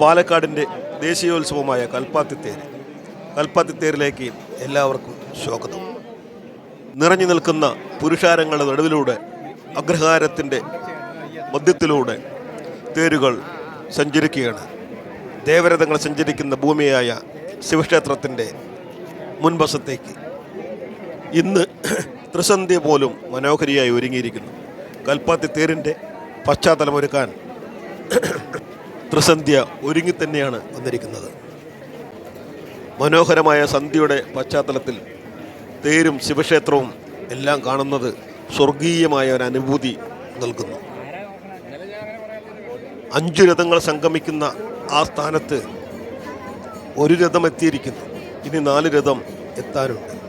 പാലക്കാടിന്റെ ദേശീയോത്സവമായ കൽപ്പാത്തിത്തേര്. കൽപ്പാത്തിത്തേരിലേക്ക് എല്ലാവർക്കും സ്വാഗതം. നിറഞ്ഞു നിൽക്കുന്ന പുരുഷാരങ്ങളുടെ നടുവിലൂടെ അഗ്രഹാരത്തിന്റെ മധ്യത്തിലൂടെ തേരുകൾ സഞ്ചരിക്കുകയാണ്. ദേവരഥങ്ങൾ സഞ്ചരിക്കുന്ന ഭൂമിയായ ശിവക്ഷേത്രത്തിന്റെ മുൻവശത്തേക്ക്. ഇന്ന് ത്രിസന്ധ്യ പോലും മനോഹരിയായി ഒരുങ്ങിയിരിക്കുന്നു. കൽപ്പാത്തി തേരിന്റെ പശ്ചാത്തലമൊരുക്കാൻ ത്രിസന്ധ്യ ഒരുങ്ങി തന്നെയാണ് വന്നിരിക്കുന്നത്. മനോഹരമായ സന്ധ്യയുടെ പശ്ചാത്തലത്തിൽ തേരും ശിവക്ഷേത്രവും എല്ലാം കാണുന്നത് സ്വർഗീയമായ ഒരു അനുഭൂതി നൽകുന്നു. അഞ്ചു രഥങ്ങൾ സംഗമിക്കുന്ന ആ സ്ഥാനത്ത് ഒരു രഥം എത്തിയിരിക്കുന്നു. ഇനി നാല് രഥം എത്താനുണ്ട്.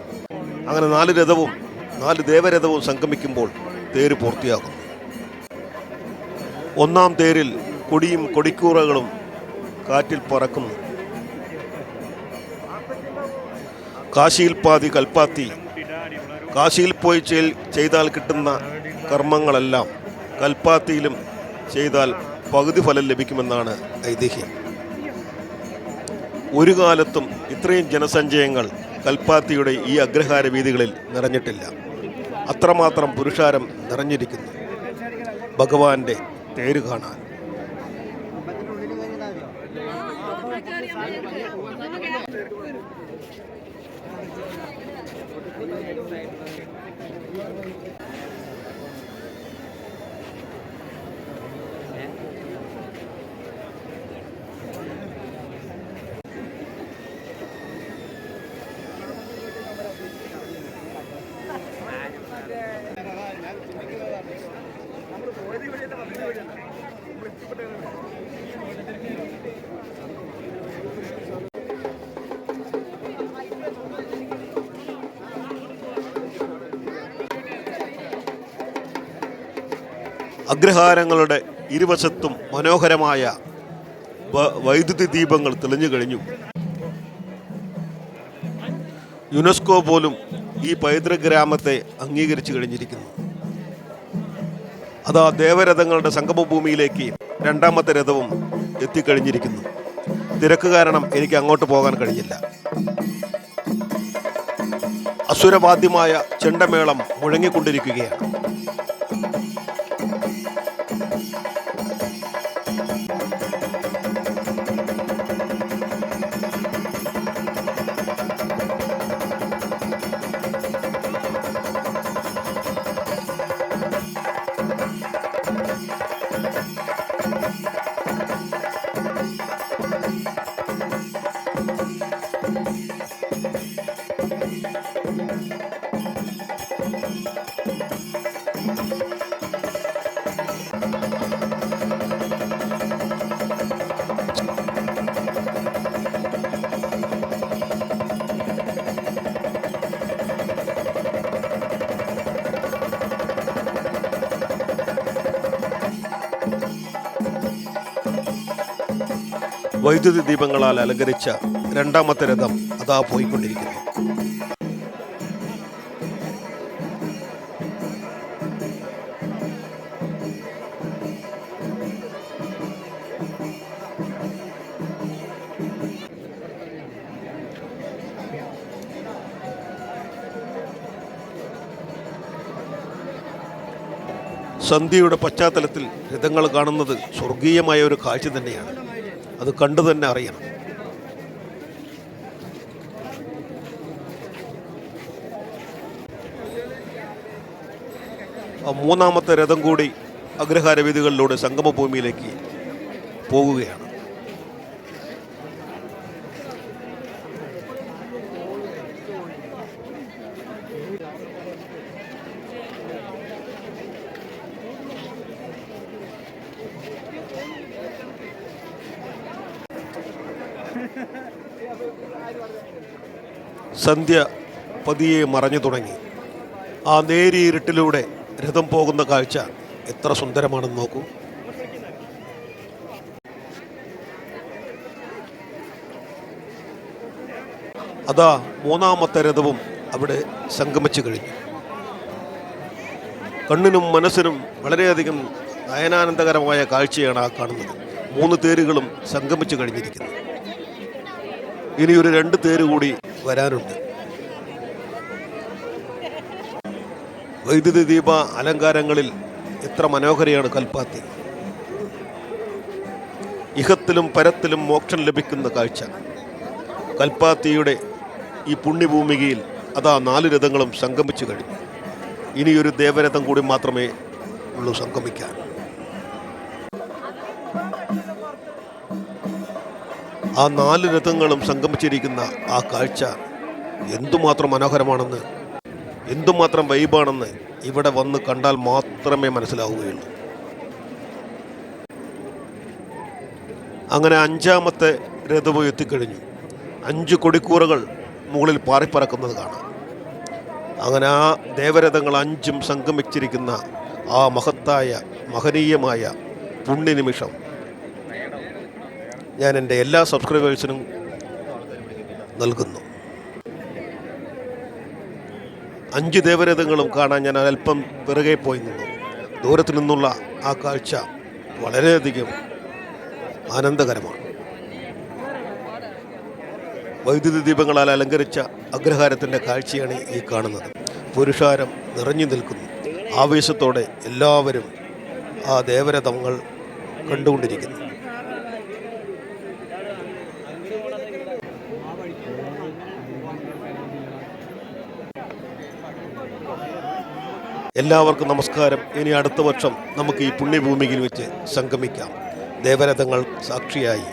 അങ്ങനെ നാല് രഥവും നാല് ദേവരഥവും സംഗമിക്കുമ്പോൾ തേര് പൂർത്തിയാകുന്നു. ഒന്നാം തേരിൽ കൊടിയും കൊടിക്കൂറകളും കാറ്റിൽ പറക്കുന്നു. കാശിയിൽ പാതി കൽപ്പാത്തി. കാശിയിൽ പോയി ചെയ്- ചെയ്താൽ കിട്ടുന്ന കർമ്മങ്ങളെല്ലാം കൽപ്പാത്തിയിലും ചെയ്താൽ പകുതി ഫലം ലഭിക്കുമെന്നാണ് ഐതിഹ്യം. ഒരു കാലത്തും ഇത്രയും ജനസഞ്ചയങ്ങൾ കൽപ്പാത്തിയുടെ ഈ അഗ്രഹാര വീതികളിൽ നിറഞ്ഞിട്ടില്ല. അത്രമാത്രം പുരുഷാരം നിറഞ്ഞിരിക്കുന്നു. ഭഗവാന്റെ തേര് കാണാൻ. ഞാൻ ചിന്തിക്കുന്നതാണ്. നമ്മൾ പോയത് ഇവിടെയല്ല വന്നത് ഇവിടെയാണ് നമ്മൾ അഗ്രഹാരങ്ങളുടെ ഇരുവശത്തും മനോഹരമായ വൈദ്യുതി ദീപങ്ങൾ തെളിഞ്ഞു കഴിഞ്ഞു. യുനെസ്കോ പോലും ഈ പൈതൃക ഗ്രാമത്തെ അംഗീകരിച്ചു കഴിഞ്ഞിരിക്കുന്നു. അതാ ദേവരഥങ്ങളുടെ സംഗമഭൂമിയിലേക്ക് രണ്ടാമത്തെ രഥവും എത്തിക്കഴിഞ്ഞിരിക്കുന്നു. തിരക്ക് കാരണം എനിക്ക് അങ്ങോട്ട് പോകാൻ കഴിഞ്ഞില്ല. അസുരവാദ്യമായ ചെണ്ടമേളം മുഴങ്ങിക്കൊണ്ടിരിക്കുകയാണ്. വൈദ്യുതി ദീപങ്ങളാൽ അലങ്കരിച്ച രണ്ടാമത്തെ രഥം അതാ പോയിക്കൊണ്ടിരിക്കുന്നു. സന്ധ്യയുടെ പശ്ചാത്തലത്തിൽ രഥങ്ങൾ കാണുന്നത് സ്വർഗീയമായ ഒരു കാഴ്ച തന്നെയാണ്. അത് കണ്ടു തന്നെ അറിയണം. മൂന്നാമത്തെ രഥം കൂടി അഗ്രഹാര വീതികളിലൂടെ സംഗമഭൂമിയിലേക്ക് പോകുകയാണ്. സന്ധ്യ പതിയെ മറഞ്ഞു തുടങ്ങി. ആ നേരിയിരുട്ടിലൂടെ രഥം പോകുന്ന കാഴ്ച എത്ര സുന്ദരമാണെന്ന് നോക്കൂ. അതാ മൂന്നാമത്തെ രഥവും അവിടെ സംഗമിച്ചു കഴിഞ്ഞു. കണ്ണിനും മനസ്സിനും വളരെയധികം നയനാനന്ദകരമായ കാഴ്ചയാണ് ആ കാണുന്നത്. മൂന്ന് തേരുകളും സംഗമിച്ചു കഴിഞ്ഞിരിക്കുന്നു. ഇനി ഒരു രണ്ട് തേര് കൂടി വരാനുണ്ട്. വൈദ്യുതി ദീപ അലങ്കാരങ്ങളിൽ എത്ര മനോഹരിയാണ് കൽപ്പാത്തി. ഇഹത്തിലും പരത്തിലും മോക്ഷം ലഭിക്കുന്ന കാഴ്ച. കൽപ്പാത്തിയുടെ ഈ പുണ്യഭൂമികയിൽ അതാ നാല് രഥങ്ങളും സംഗമിച്ചു കഴിഞ്ഞു. ഇനിയൊരു ദേവരഥം കൂടി മാത്രമേ ഉള്ളൂ സംഗമിക്കാൻ. ആ നാല് രഥങ്ങളും സംഗമിച്ചിരിക്കുന്ന ആ കാഴ്ച എന്തുമാത്രം മനോഹരമാണെന്ന് എന്തുമാത്രം വൈബാണെന്ന് ഇവിടെ വന്ന് കണ്ടാൽ മാത്രമേ മനസ്സിലാവുകയുള്ളൂ. അങ്ങനെ അഞ്ചാമത്തെ രഥവും എത്തിക്കഴിഞ്ഞു. അഞ്ച് കൊടിക്കൂറകൾ മുകളിൽ പാറിപ്പറക്കുന്നത് കാണാം. അങ്ങനെ ആ ദേവരഥങ്ങൾ അഞ്ചും സംഗമിച്ചിരിക്കുന്ന ആ മഹത്തായ മഹനീയമായ പുണ്യനിമിഷം ഞാൻ എന്റെ എല്ലാ സബ്സ്ക്രൈബേഴ്സിനും നൽകുന്നു. അഞ്ച് ദേവരഥങ്ങളും കാണാൻ ഞാൻ അല്പം പിറകെ പോയി നിന്നു ദൂരത്തു നിന്നുള്ള ആ കാഴ്ച വളരെയധികം ആനന്ദകരമാണ്. വൈദ്യുതി ദീപങ്ങളാൽ അലങ്കരിച്ച അഗ്രഹാരത്തിന്റെ കാഴ്ചയാണ് ഈ കാണുന്നത്. പുരുഷാരം നിറഞ്ഞു നിൽക്കുന്നു. ആവേശത്തോടെ എല്ലാവരും ആ ദേവരഥങ്ങൾ കണ്ടുകൊണ്ടിരിക്കുന്നു. എല്ലാവർക്കും നമസ്കാരം. ഇനി അടുത്ത വർഷം നമുക്ക് ഈ പുണ്യഭൂമിയിൽ വെച്ച് സംഗമിക്കാം. ദേവരഥങ്ങൾ സാക്ഷിയായി.